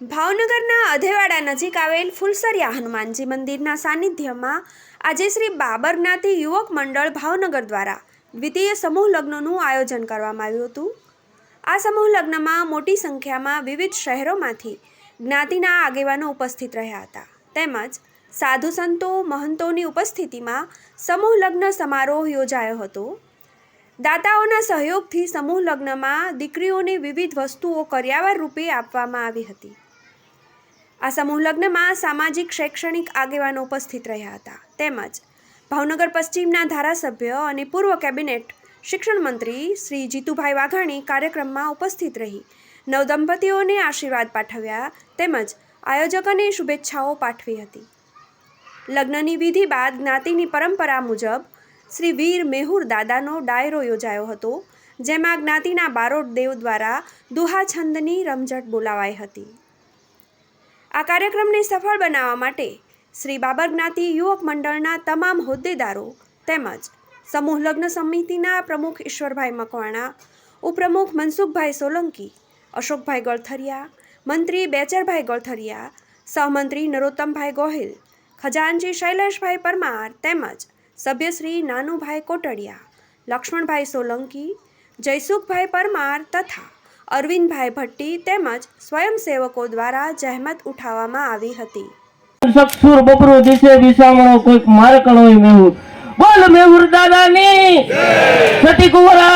ભાવનગરના અધેવાડા નજીક આવેલ ફુલસરિયા હનુમાનજી મંદિરના સાનિધ્યમાં આજે શ્રી બાબર જ્ઞાતિ યુવક મંડળ ભાવનગર દ્વારા દ્વિતીય સમૂહ લગ્નનું આયોજન કરવામાં આવ્યું હતું. આ સમૂહ લગ્નમાં મોટી સંખ્યામાં વિવિધ શહેરોમાંથી જ્ઞાતિના આગેવાનો ઉપસ્થિત રહ્યા હતા. તેમજ સાધુ સંતો, મહંતોની ઉપસ્થિતિમાં સમૂહ લગ્ન સમારોહ યોજાયો હતો. દાતાઓના સહયોગથી સમૂહ લગ્નમાં દીકરીઓને વિવિધ વસ્તુઓ કર્યાવર રૂપે આપવામાં આવી હતી. આ સમૂહ લગ્નમાં સામાજિક, શૈક્ષણિક આગેવાનો ઉપસ્થિત રહ્યા હતા. તેમજ ભાવનગર પશ્ચિમના ધારાસભ્ય અને પૂર્વ કેબિનેટ શિક્ષણ મંત્રી શ્રી જીતુભાઈ વાઘાણી કાર્યક્રમમાં ઉપસ્થિત રહી. નવદંપતીઓને આશીર્વાદ પાઠવ્યા તેમજ આયોજકોને શુભેચ્છાઓ પાઠવી હતી. લગ્નની વિધિ બાદ જ્ઞાતિની પરંપરા મુજબ શ્રી વીર મેહુર દાદાનો ડાયરો યોજાયો હતો, જેમાં જ્ઞાતિના બારોટ દેવ દ્વારા દુહા છંદની રમઝટ બોલાવાઈ હતી. આ કાર્યક્રમને સફળ બનાવવા માટે શ્રી બાબર જ્ઞાતિ યુવક મંડળના તમામ હોદ્દેદારો તેમજ સમૂહ લગ્ન સમિતિના પ્રમુખ ઈશ્વરભાઈ મકવાણા, ઉપપ્રમુખ મનસુખભાઈ સોલંકી, અશોકભાઈ ગળથરિયા, મંત્રી બેચરભાઈ ગળથરિયા, સહમંત્રી નરોત્તમભાઈ ગોહિલ, ખજાનજી શૈલેષભાઈ પરમાર તેમજ સભ્યશ્રી નાનુભાઈ કોટડિયા, લક્ષ્મણભાઈ સોલંકી, જયસુખભાઈ પરમાર તથા અરવિંદભાઈ ભટ્ટી તેમજ સ્વયંસેવકો દ્વારા જહેમત ઉઠાવવામાં આવી હતી. સક્ષુર બપરો દિશે વિસામણો કોઈક મારકણો હોય મેહુર બોલ મેહુર દાદાની. સતી કુંવરા